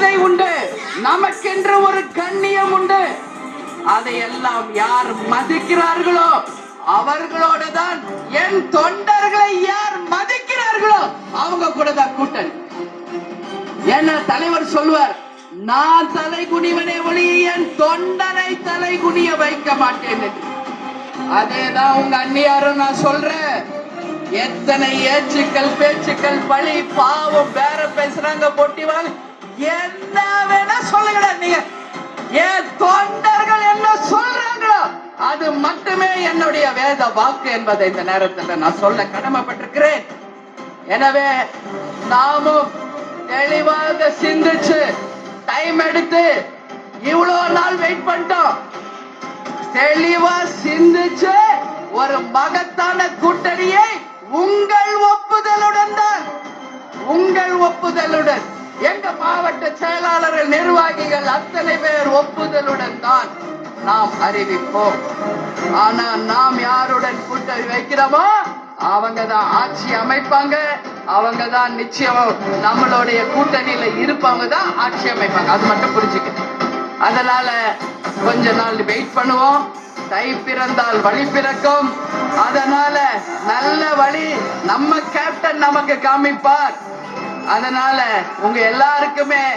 மரியாதை உண்டு. நமக்கென்று ஒரு கண்ணியம் உண்டு. அதையெல்லாம் யார் மதிக்கிறார்களோ அவர்களோட தான் என் தொண்டர்களை யார் மதிக்கிறார்களோ அவங்க கூட தான் கூட்டணி. என்ன தலைவர் சொல்லுவார்? நான் தலை குனிவனே ஒளி என் தொண்டரை தலை குனிய வைக்க மாட்டேன் அதேதான் உங்க அண்ணியாரும் நான் சொல்றேன். எத்தனை ஏச்சுக்கள் பேச்சுக்கள் பழி பாவம் பேர பேசுறாங்க பொட்டிவாங்க என்ன வேணா சொல்லுங்கடா நீங்க. என் தொண்டர்கள் என்ன சொல்றாங்களோ அது மட்டுமே என்னுடைய வேத வாக்கு என்பதை இந்த நேரத்தில் நான் சொல்ல கடமைப்பட்டிருக்கிறேன். எனவே நாமும் தெளிவாக சிந்திச்சு டைம் எடுத்து இவ்வளவு நாள் வெயிட் பண்ணிட்டோம். தெளிவா சிந்திச்சு ஒரு மகத்தான கூட்டணியை உங்கள் ஒப்புதலுடன் தான் உங்கள் ஒப்புதலுடன் எங்க மாவட்ட செயலாளர்கள் நிர்வாகிகள் அத்தனை பேர் ஒப்புதலுடன் தான் நாம் அறிவிப்போம். ஆனா நாம் யாருடன் கூட்டணி வைக்கிறோமோ அவங்க தான் ஆட்சி அமைப்பாங்க. அவங்க தான் நிச்சயம் நம்மளுடைய கூட்டணியில இருப்பவங்க தான் ஆட்சி அமைப்பாங்க. அது மட்டும் புரிஞ்சுக்க அதனால கொஞ்ச நாள் வெயிட் பண்ணுவோம். தை பிறந்தால் வழி பிறக்கும். அதனால நல்ல வழி நம்ம கேப்டன் நமக்கு காமிப்பார். அதனால உங்க எல்லாருக்குமே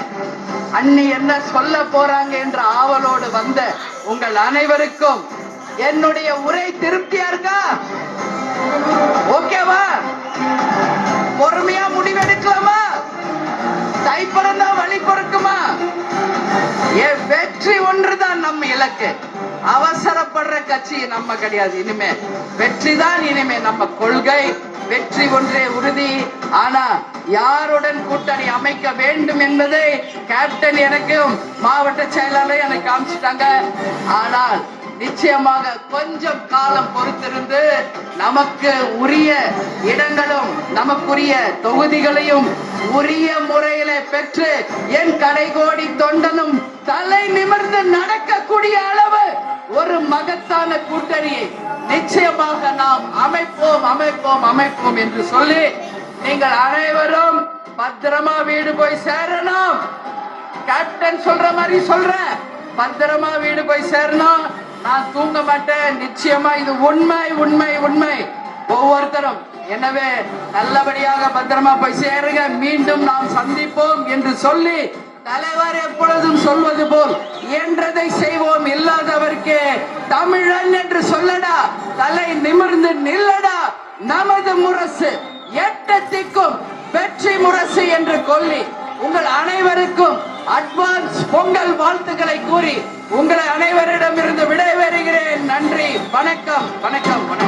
அண்ணி என்ன சொல்ல போறாங்க என்ற ஆவலோடு வந்த உங்கள் அனைவருக்கும் என்னுடைய உரை திருப்தியா இருக்கா? ஓகேவா? பொறுமையா முடிவெடுக்கலாமா? தை வழி கொடுக்குமா என் வெற்றி ஒன்றுதான் நம்ம இலக்கு. அவசரப்படுற கட்சி நம்ம கிடையாது. இனிமே வெற்றி தான் இனிமே நம்ம கொள்கை. வெற்றி ஒன்றே உறுதி. ஆனா யாருடன் கூட்டணி அமைக்க வேண்டும் என்பதை கேப்டன் எனக்கும் மாவட்ட செயலாளர் எனக்கு காமிச்சிட்டாங்க. ஆனால் நிச்சயமாக கொஞ்சம் காலம் பொறுத்திருந்து நமக்கு உரிய இடங்களும் நமக்குரிய தொகுதிகளையும் உரிய முறையில பெற்று என் கடைகோடி தொண்டனும் தலை நிமிர்ந்து நடக்கக்கூடிய அளவு ஒரு மகத்தான கூட்டணியை நிச்சயமாக நாம் அமைப்போம் அமைப்போம் அமைப்போம் என்று சொல்லி நீங்கள் அனைவரும் பத்திரமா வீடு போய் சேரணும். கேப்டன் சொல்ற மாதிரி சொல்றேன். பத்திரமா வீடு போய் சேரணும். நான் தூங்க மாட்டேன். நிச்சயமா இது உண்மை உண்மை உண்மை. ஒவ்வொருத்தரும். எனவே நல்லபடியாக பத்திரமா போய் சேருங்க. மீண்டும் நாம் சந்திப்போம் என்று சொல்லி தலைவர் எப்பொழுதும் சொல்வது போல் இயன்றதை செய்வோம். இல்லாதவர்க்கே தமிழன் என்று சொல்லடா. தலை நிமிர்ந்து நில்லடா. நமது முரசு எட்டத்திற்கும் வெற்றி முரசு என்று கொல்லி உங்கள் அனைவருக்கும் அட்வான்ஸ் பொங்கல் வாழ்த்துக்களை கூறி உங்களை அனைவரிடமிருந்து விடைபெறுகிறேன். நன்றி. வணக்கம். வணக்கம்.